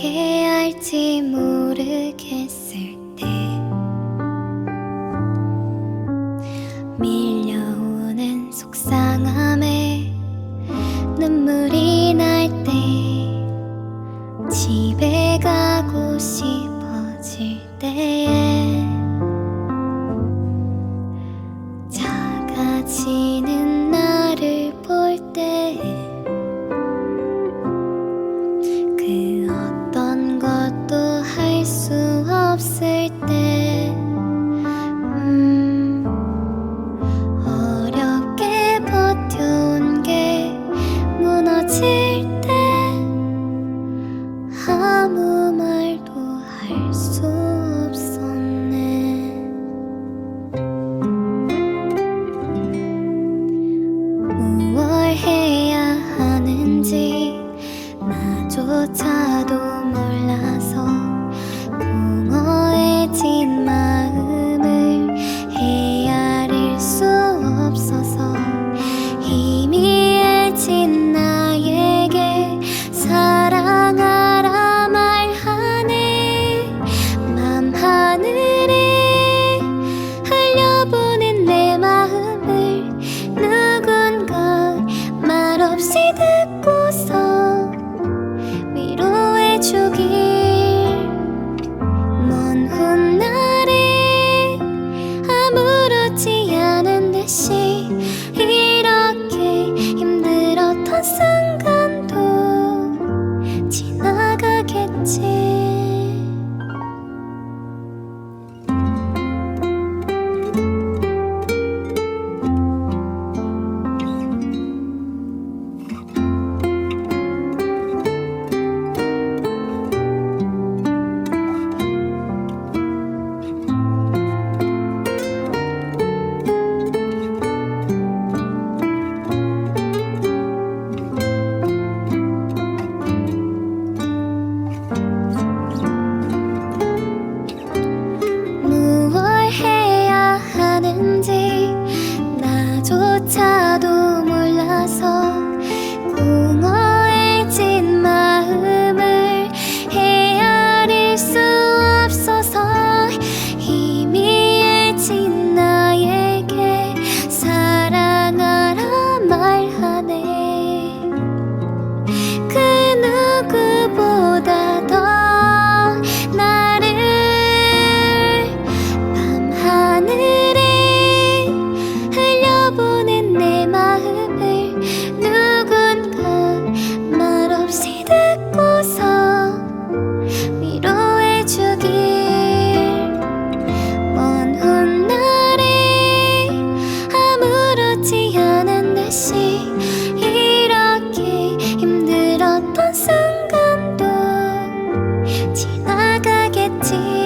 어떻게 할지 모르겠을 때 밀려오는 속상함에 눈물이 날 때 집에 가고 싶어질 때에 말도 할 수 없었네. 무얼 해야 하는지 나조차도 色 하는 지나가겠지